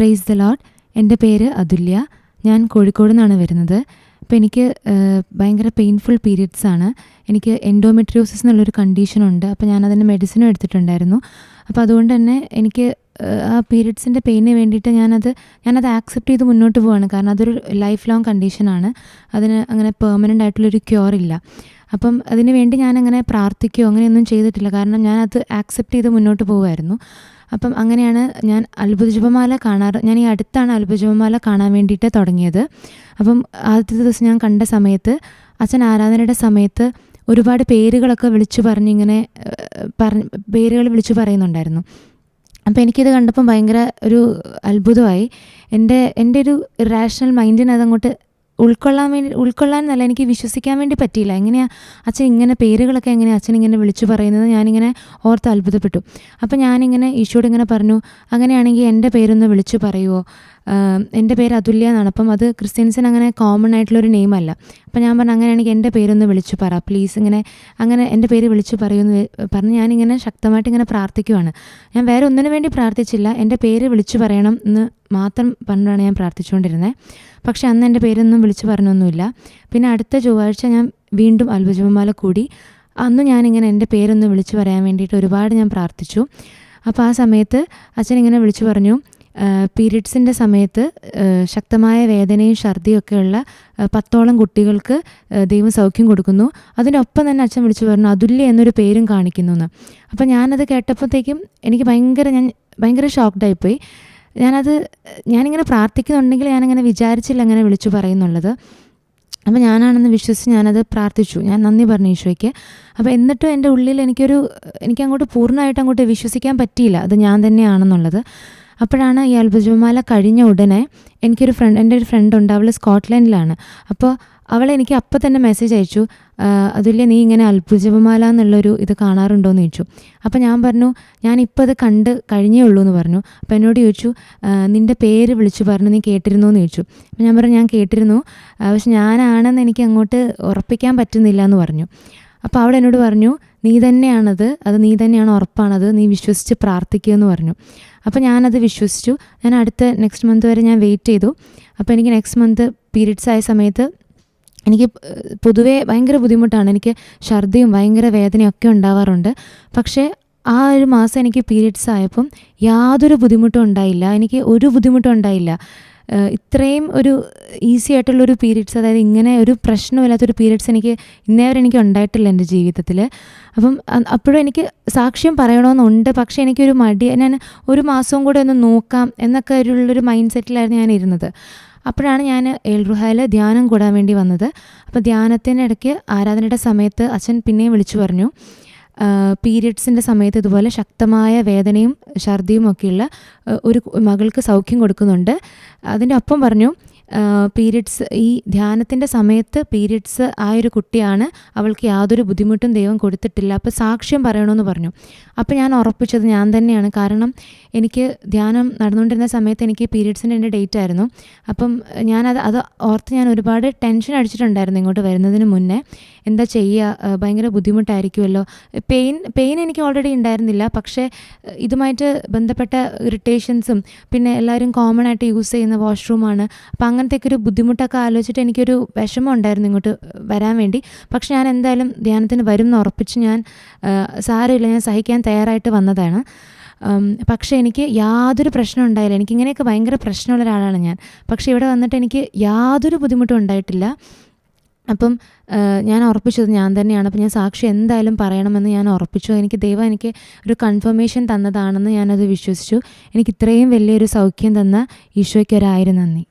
Praise the load എന്റെ പേര് അതുല്യ. ഞാൻ കോഴിക്കോട് നിന്നാണ് വരുന്നത്. അപ്പോൾ എനിക്ക് ഭയങ്കര പെയിൻഫുൾ പീരിയഡ്സ് ആണ്. എനിക്ക് എൻഡോമെട്രിയോസിസ് എന്നുള്ളൊരു കണ്ടീഷനുണ്ട് അപ്പോൾ ഞാൻ അതിന്റെ മെഡിസിനും എടുത്തിട്ടുണ്ടായിരുന്നു. അപ്പോൾ അതുകൊണ്ട് തന്നെ എനിക്ക് ആ പീരിയഡ്സിന്റെ പെയിന് വേണ്ടിയിട്ട് ഞാനത് ഞാനത് ആക്സെപ്റ്റ് ചെയ്ത് മുന്നോട്ട് പോവാണ്. കാരണം അതൊരു ലൈഫ് ലോങ് കണ്ടീഷനാണ് അതിന് അങ്ങനെ പെർമനന്റ് ആയിട്ടുള്ളൊരു ക്യൂർ ഇല്ല. അപ്പം അതിന് വേണ്ടി ഞാനങ്ങനെ പ്രാർത്ഥിക്കുകയോ അങ്ങനെയൊന്നും ചെയ്തിട്ടില്ല. കാരണം ഞാനത് ആക്സെപ്റ്റ് ചെയ്ത് മുന്നോട്ട് പോകുമായിരുന്നു അപ്പം അങ്ങനെയാണ് ഞാൻ അത്ഭുത ജപമാല കാണാറ് ഞാൻ ഈ അടുത്താണ് അത്ഭുത ജപമാല കാണാൻ വേണ്ടിയിട്ട് തുടങ്ങിയത്. അപ്പം ആദ്യത്തെ ദിവസം ഞാൻ കണ്ട സമയത്ത് അച്ഛൻ ആരാധനയുടെ സമയത്ത് ഒരുപാട് പേരുകളൊക്കെ വിളിച്ചു പറഞ്ഞിങ്ങനെ പറഞ്ഞ് പേരുകൾ വിളിച്ചു പറയുന്നുണ്ടായിരുന്നു. അപ്പോൾ എനിക്കിത് കണ്ടപ്പം ഭയങ്കര ഒരു അത്ഭുതമായി. എന്റെ എന്റെ ഒരു റാഷണൽ മൈൻഡിന് അതങ്ങോട്ട് ഉൾക്കൊള്ളാൻ വേണ്ടി ഉൾക്കൊള്ളാൻ എന്നല്ല എനിക്ക് വിശ്വസിക്കാൻ വേണ്ടി പറ്റിയില്ല. എങ്ങനെയാണ് അച്ഛൻ ഇങ്ങനെ പേരുകളൊക്കെ എങ്ങനെയാണ് അച്ഛൻ ഇങ്ങനെ വിളിച്ചു പറയുന്നത്? ഞാനിങ്ങനെ ഓർത്ത് അത്ഭുതപ്പെട്ടു. അപ്പം ഞാനിങ്ങനെ ഈശോട് ഇങ്ങനെ പറഞ്ഞു അങ്ങനെയാണെങ്കിൽ എന്റെ പേരൊന്ന് വിളിച്ചു പറയുമോ എന്റെ പേര് അതുല്യ എന്നാണ്. അപ്പം അത് ക്രിസ്ത്യൻസിന് അങ്ങനെ കോമൺ ആയിട്ടുള്ളൊരു നെയിം അല്ല. അപ്പം ഞാൻ പറഞ്ഞു അങ്ങനെയാണെങ്കിൽ എന്റെ പേരൊന്ന് വിളിച്ചു പറ പ്ലീസ് ഇങ്ങനെ അങ്ങനെ എന്റെ പേര് വിളിച്ചു പറയുമെന്ന് പറഞ്ഞ് ഞാനിങ്ങനെ ശക്തമായിട്ട് ഇങ്ങനെ പ്രാർത്ഥിക്കുവാണ്. ഞാൻ വേറെ ഒന്നിനു വേണ്ടി പ്രാർത്ഥിച്ചില്ല എന്റെ പേര് വിളിച്ചു പറയണം എന്ന് മാത്രം പറഞ്ഞാണ് ഞാൻ പ്രാർത്ഥിച്ചുകൊണ്ടിരുന്നത് പക്ഷെ അന്ന് എന്റെ പേരൊന്നും വിളിച്ചു പറഞ്ഞൊന്നുമില്ല. പിന്നെ അടുത്ത ചൊവ്വാഴ്ച ഞാൻ വീണ്ടും അത്ഭുജമാല കൂടി. അന്ന് ഞാനിങ്ങനെ എന്റെ പേരൊന്ന് വിളിച്ചു പറയാൻ വേണ്ടിയിട്ട് ഒരുപാട് ഞാൻ പ്രാർത്ഥിച്ചു. അപ്പോൾ ആ സമയത്ത് അച്ഛൻ ഇങ്ങനെ വിളിച്ചു പറഞ്ഞു പീരിയഡ്സിന്റെ സമയത്ത് ശക്തമായ വേദനയും ഛർദിയൊക്കെയുള്ള പത്തോളം കുട്ടികൾക്ക് ദൈവം സൗഖ്യം കൊടുക്കുന്നു. അതിനൊപ്പം തന്നെ അച്ഛൻ വിളിച്ചു പറഞ്ഞു അതുല്യ എന്നൊരു പേരും കാണിക്കുന്നു എന്ന് അപ്പോൾ ഞാനത് കേട്ടപ്പോഴത്തേക്കും എനിക്ക് ഭയങ്കര ഞാൻ ഭയങ്കര ഷോക്ക്ഡായിപ്പോയി ഞാനത് ഞാനിങ്ങനെ പ്രാർത്ഥിക്കുന്നുണ്ടെങ്കിൽ ഞാനങ്ങനെ വിചാരിച്ചില്ല അങ്ങനെ വിളിച്ചു പറയുന്നുള്ളത്. അപ്പോൾ ഞാനാണെന്ന് വിശ്വസിച്ച് ഞാനത് പ്രാർത്ഥിച്ചു. ഞാൻ നന്ദി പറഞ്ഞു ഈശോയ്ക്ക്. അപ്പോൾ എന്നിട്ടും എന്റെ ഉള്ളിൽ എനിക്കൊരു എനിക്ക് അങ്ങോട്ട് പൂർണമായിട്ട് അങ്ങോട്ട് വിശ്വസിക്കാൻ പറ്റിയില്ല. അത് ഞാൻ തന്നെയാണെന്നുള്ളത്. അപ്പോഴാണ് ഈ അത്ഭുതമാല കഴിഞ്ഞ ഉടനെ എനിക്കൊരു ഫ്രണ്ട് എന്റെ ഒരു ഫ്രണ്ട് ഉണ്ട് അവൾ സ്കോട്ട്ലൻഡിലാണ്. അപ്പോൾ അവൾ എനിക്ക് അപ്പം തന്നെ മെസ്സേജ് അയച്ചു അതുല്യ നീ ഇങ്ങനെ അത്ഭുതമാല എന്നുള്ളൊരു ഇത് കാണാറുണ്ടോ എന്ന് ചോദിച്ചു. അപ്പോൾ ഞാൻ പറഞ്ഞു ഞാൻ അത് കണ്ട് കഴിഞ്ഞേ ഉള്ളൂ എന്ന് പറഞ്ഞു. അപ്പോൾ എന്നോട് ചോദിച്ചു "ആ, നിന്റെ പേര് വിളിച്ചു പറഞ്ഞു നീ കേട്ടിരുന്നോ എന്ന് ചോദിച്ചു. അപ്പോൾ ഞാൻ പറഞ്ഞു ഞാൻ കേട്ടിരുന്നു. പക്ഷെ ഞാനാണെന്ന് എനിക്ക് അങ്ങോട്ട് ഉറപ്പിക്കാൻ പറ്റുന്നില്ല എന്ന് പറഞ്ഞു. അപ്പോൾ അവിടെ എന്നോട് പറഞ്ഞു നീ തന്നെയാണത് അത് നീ തന്നെയാണ് ഉറപ്പാണത് നീ വിശ്വസിച്ച് പ്രാർത്ഥിക്കുക എന്ന് പറഞ്ഞു. അപ്പോൾ ഞാനത് വിശ്വസിച്ചു. ഞാൻ അടുത്ത നെക്സ്റ്റ് മന്ത് വരെ ഞാൻ വെയിറ്റ് ചെയ്തു. അപ്പോൾ എനിക്ക് നെക്സ്റ്റ് മന്ത് പീരീഡ്സ് ആയ സമയത്ത് എനിക്ക് പൊതുവേ ഭയങ്കര ബുദ്ധിമുട്ടാണ്. എനിക്ക് ഛർദിയും ഭയങ്കര വേദനയും ഒക്കെ ഉണ്ടാവാറുണ്ട്. പക്ഷേ ആ ഒരു മാസം എനിക്ക് പീരീഡ്സ് ആയപ്പം യാതൊരു ബുദ്ധിമുട്ടും ഉണ്ടായില്ല. എനിക്ക് ഒരു ബുദ്ധിമുട്ടും ഉണ്ടായില്ല. ഇത്രയും ഒരു ഈസി ആയിട്ടുള്ളൊരു പീരീഡ്സ് അതായത് ഇങ്ങനെ ഒരു പ്രശ്നമില്ലാത്തൊരു പീരീഡ്സ് എനിക്ക് ഇന്നേ വരെ എനിക്ക് ഉണ്ടായിട്ടില്ല എന്റെ ജീവിതത്തിൽ അപ്പം അപ്പോഴും എനിക്ക് സാക്ഷ്യം പറയണമെന്നുണ്ട്. പക്ഷേ എനിക്കൊരു മടി ഞാൻ ഒരു മാസവും കൂടെ ഒന്ന് നോക്കാം എന്നൊക്കെ ഉള്ളൊരു മൈൻഡ് സെറ്റിലായിരുന്നു ഞാൻ ഇരുന്നത്. അപ്പോഴാണ് ഞാൻ ഏൽറുഹായിൽ ധ്യാനം കൂടാൻ വേണ്ടി വന്നത്. അപ്പോൾ ധ്യാനത്തിനിടയ്ക്ക് ആരാധനയുടെ സമയത്ത് അച്ഛൻ പിന്നെയും വിളിച്ചു പറഞ്ഞു പീരിയഡ്സിന്റെ സമയത്ത് ഇതുപോലെ ശക്തമായ വേദനയും ഛർദിയും ഒക്കെയുള്ള ഒരു മകൾക്ക് സൗഖ്യം കൊടുക്കുന്നുണ്ട്. അതിന്റെ ഒപ്പം പറഞ്ഞു പീരിയഡ്സ് ഈ ധ്യാനത്തിന്റെ സമയത്ത് പീരിയഡ്സ് ആയൊരു കുട്ടിയാണ് അവൾക്ക് യാതൊരു ബുദ്ധിമുട്ടും ദൈവം കൊടുത്തിട്ടില്ല. അപ്പോൾ സാക്ഷ്യം പറയണമെന്ന് പറഞ്ഞു. അപ്പോൾ ഞാൻ ഉറപ്പിച്ചത് ഞാൻ തന്നെയാണ്. കാരണം എനിക്ക് ധ്യാനം നടന്നുകൊണ്ടിരുന്ന സമയത്ത് എനിക്ക് പീരിയഡ്സിന്റെ എന്റെ ഡേറ്റ് ആയിരുന്നു. അപ്പം ഞാനത് അത് ഓർത്ത് ഞാൻ ഒരുപാട് ടെൻഷൻ അടിച്ചിട്ടുണ്ടായിരുന്നു ഇങ്ങോട്ട് വരുന്നതിന് മുന്നേ. എന്താ ചെയ്യുക ഭയങ്കര ബുദ്ധിമുട്ടായിരിക്കുമല്ലോ. പെയിൻ പെയിൻ എനിക്ക് ഓൾറെഡി ഉണ്ടായിരുന്നില്ല. പക്ഷേ ഇതുമായിട്ട് ബന്ധപ്പെട്ട ഇറിറ്റേഷൻസും പിന്നെ എല്ലാവരും കോമൺ ആയിട്ട് യൂസ് ചെയ്യുന്ന വാഷ്റൂമാണ് അപ്പോൾ അങ്ങനത്തെയൊക്കെ ഒരു ബുദ്ധിമുട്ടൊക്കെ ആലോചിച്ചിട്ട് എനിക്കൊരു വിഷമം ഉണ്ടായിരുന്നു ഇങ്ങോട്ട് വരാൻ വേണ്ടി. പക്ഷെ ഞാൻ എന്തായാലും ധ്യാനത്തിന് വരും എന്ന് ഉറപ്പിച്ച് ഞാൻ സാരമില്ല ഞാൻ സഹിക്കാൻ തയ്യാറായിട്ട് വന്നതാണ്. പക്ഷെ എനിക്ക് യാതൊരു പ്രശ്നം ഉണ്ടായില്ല. എനിക്കിങ്ങനെയൊക്കെ ഭയങ്കര പ്രശ്നമുള്ള ഒരാളാണ് ഞാൻ. പക്ഷേ ഇവിടെ വന്നിട്ട് എനിക്ക് യാതൊരു ബുദ്ധിമുട്ടും ഉണ്ടായിട്ടില്ല. അപ്പം ഞാൻ ഉറപ്പിച്ചത് ഞാൻ തന്നെയാണ്. അപ്പം ഞാൻ സാക്ഷി എന്തായാലും പറയണമെന്ന് ഞാൻ ഉറപ്പിച്ചു. എനിക്ക് ദൈവം എനിക്ക് ഒരു കൺഫർമേഷൻ തന്നതാണെന്ന് ഞാനത് വിശ്വസിച്ചു. എനിക്ക് ഇത്രയും വലിയൊരു സൗഖ്യം തന്ന ഈശോയ്ക്ക് നന്ദി.